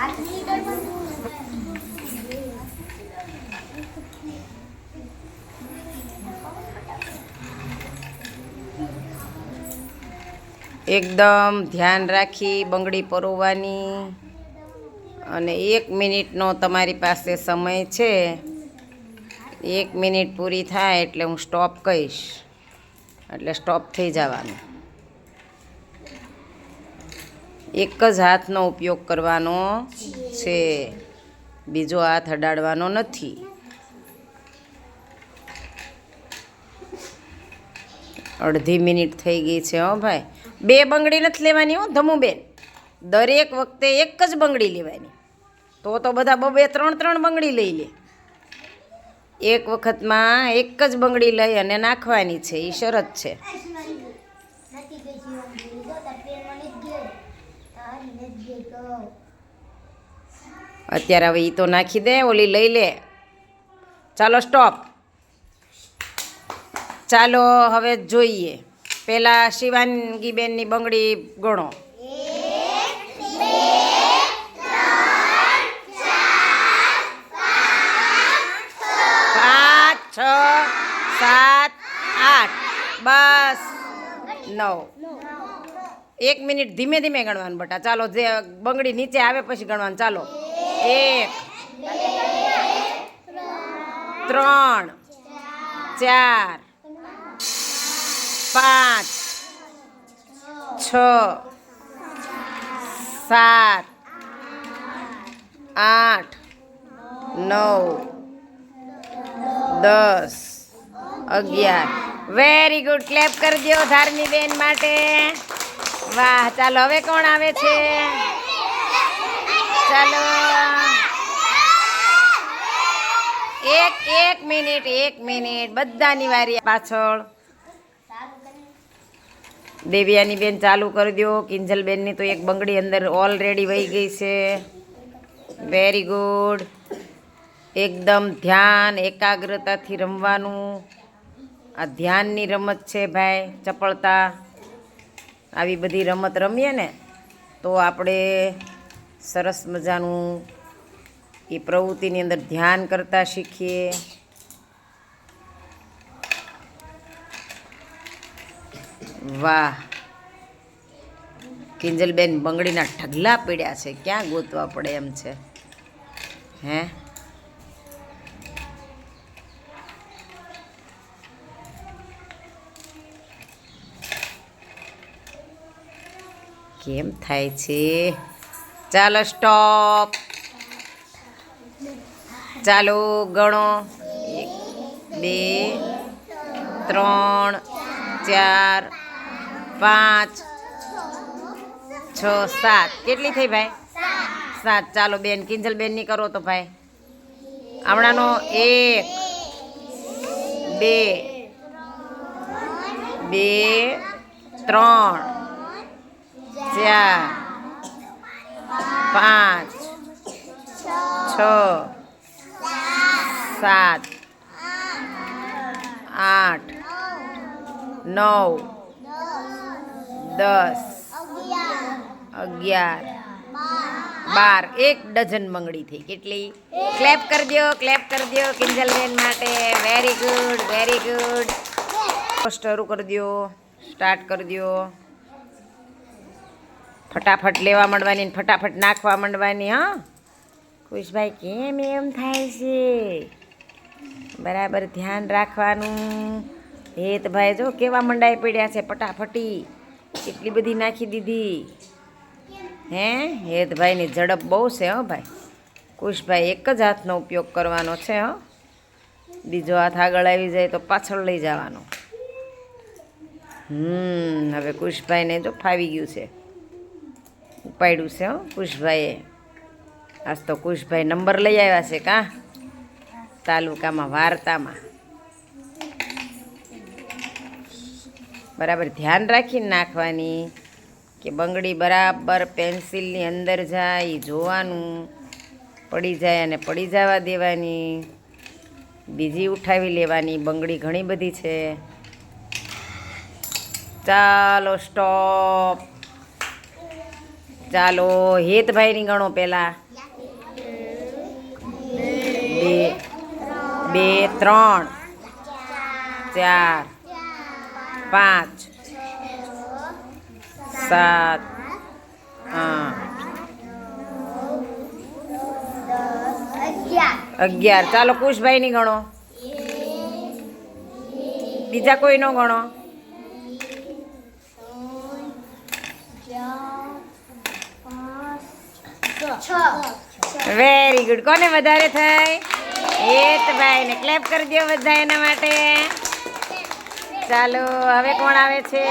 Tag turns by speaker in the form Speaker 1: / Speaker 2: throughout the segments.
Speaker 1: એકદમ ધ્યાન રાખી બંગડી પરોવાની. અને એક મિનિટનો તમારી પાસે સમય છે. એક મિનિટ પૂરી થાય એટલે હું સ્ટોપ કહીશ. એટલે સ્ટોપ થઈ જવાનું. એક જ હાથનો ઉપયોગ કરવાનો છે. બીજો હાથ અડાડવાનો નથી. અડધી મિનિટ થઈ ગઈ છે હો ભાઈ. બે બંગડી નથી લેવાની હો, ધમુબેન. દરેક વખતે એક જ બંગડી લેવાની. તો તો બધા બબે ત્રણ ત્રણ બંગડી લઈ લે. એક વખતમાં એક જ બંગડી લઈ અને નાખવાની છે એ શરત છે. અત્યારે હવે એ તો નાખી દે, ઓલી લઈ લે. ચાલો સ્ટોપ ચાલો હવે જોઈએ. પહેલાં શિવાનગીબેનની બંગડી ગણો. પાંચ, છ, સાત, આઠ. બસ. નવ. એક મિનિટ ધીમે ધીમે ગણવાનું બટા. ચાલો, જે બંગડી નીચે આવે પછી ગણવાનું. ચાલો. એક, ત્રણ, ચાર, પાંચ, છ, સાત, આઠ, નવ, દસ, અગિયાર. વેરી ગુડ ક્લેપ કરી દો ધારની બેન માટે. વાહ, ચાલો, હવે કોણ આવે છે? ચાલો. એક એક મિનિટ એક મિનિટ. બધાની વારી પાછળ. દેવિયાની બેન ચાલુ કરી દો. કિંજલબેનની તો એક બંગડી અંદર ઓલરેડી વહી ગઈ છે. વેરી ગુડ એકદમ ધ્યાન, એકાગ્રતાથી રમવાનું. આ ધ્યાનની રમત છે ભાઈ, ચપળતા. આવી બધી રમત રમીએ ને, તો આપણે સરસ મજાનું એ પ્રવૃત્તિની અંદર ધ્યાન કરતાં શીખીએ. વાહ! કિંજલબેન બંગડીના ઢગલા પીડ્યા છે, ક્યાં ગોતવા પડે એમ છે? હે? કેમ થાય છે? ચાલો સ્ટોપ ચાલો ગણો. એક, બે, ત્રણ, ચાર, પાંચ, છ, સાત. કેટલી થઈ ભાઈ? સાત. ચાલો બેન કિંજલ બેન કરો તો ભાઈ. હમણાંનો એક, બે બે, ત્રણ. ચાર પાંચ છ સાત આઠ નવ દસ અગિયાર બાર. એક ડઝન બંગડી થઈ કેટલી? ક્લેપ કરી દો ક્લેપ કરી દો કિંજલબેન માટે. વેરી ગુડ વેરી ગુડ શરૂ કરી દો સ્ટાર્ટ કરી દો ફટાફટ લેવા માંડવાની ને ફટાફટ નાખવા માંડવાની, હા? ખુશભાઈ કેમ એમ થાય છે? બરાબર ધ્યાન રાખવાનું. હેતભાઈ, જો કેવા મંડાઈ પડ્યા છે ફટાફટી. કેટલી બધી નાખી દીધી. હે? હેતભાઈની ઝડપ બહુ છે, હો ભાઈ. કુશભાઈ, એક જ હાથનો ઉપયોગ કરવાનો છે, હો. બીજો હાથ આગળ આવી જાય તો પાછળ લઈ જવાનો. હમ, હવે કુશભાઈને જો ફાવી ગયું છે. ઉપાડ્યું છે કુશભાઈએ. આજ તો કુશભાઈ નંબર લઈ આવ્યા છે કાં? તાલુકામાં, વાર્તામાં. બરાબર, ધ્યાન રાખીને નાખવાની કે બંગડી બરાબર પેન્સિલની અંદર જાય, જોવાનું, પડી જાય અને પડી જવા દેવાની. બીજી ઉઠાવી લેવાની, બંગડી ઘણી બધી છે. ચાલો, સ્ટોપ. ચાલો હેતભાઈ ની ગણો પેલા બે બે, ત્રણ. ચાર, પાંચ, સાત અગિયાર. ચાલો કુશભાઈ ની ગણો. બીજા કોઈ નો ગણો. વેરી ગુડ કોને વધારે થઈ હેતભાઈ ને ક્લેપ કરી દો બધા એના માટે. ચાલો હવે કોણ આવે છે?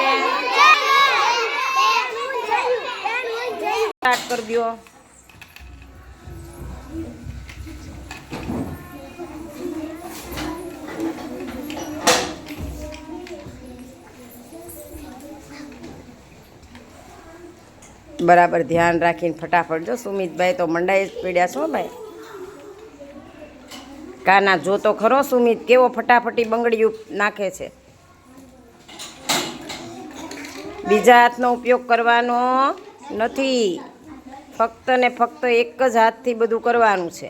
Speaker 1: સ્ટાર્ટ કરી દો બરાબર ધ્યાન રાખીને ફટાફટ જો સુમિતભાઈ તો મંડાઈ જ પીડ્યા છો ભાઈ. કાના જો તો ખરો સુમિત કેવો ફટાફટી બંગડીયું નાખે છે. બીજા હાથનો ઉપયોગ કરવાનો નથી. ફક્ત ને ફક્ત એક જ હાથથી બધું કરવાનું છે.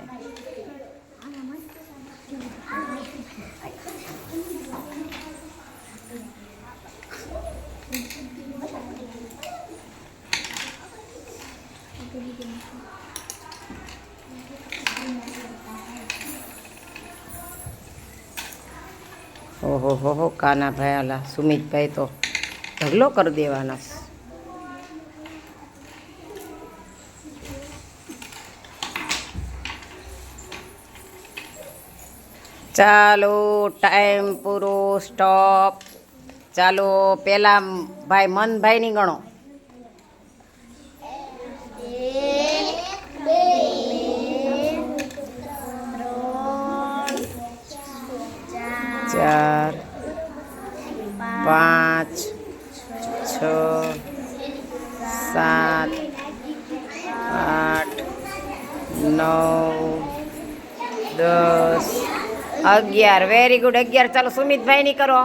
Speaker 1: ઓહો, હો હો, કાના ભાઈ આલા સુમિતભાઈ તો ઢગલો કરી દેવાના ચાલો, ટાઈમ પૂરો, સ્ટોપ. ચાલો, પેલા ભાઈ મનભાઈ ની ગણો ચાર પાંચ છ સાત આઠ નવ દસ અગિયાર. વેરી ગુડ અગિયાર. ચાલો સુમિતભાઈ ની કરો.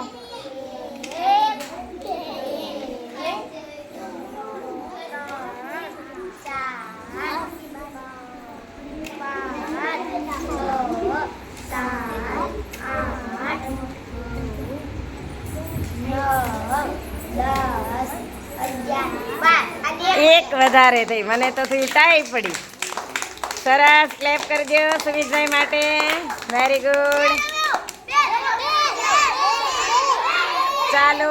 Speaker 1: એક વધારે થઈ મને તો થોડી ટાઈ પડી સરસ ક્લેપ કરજો દો સુમિતભાઈ માટે વેરી ગુડ ચાલો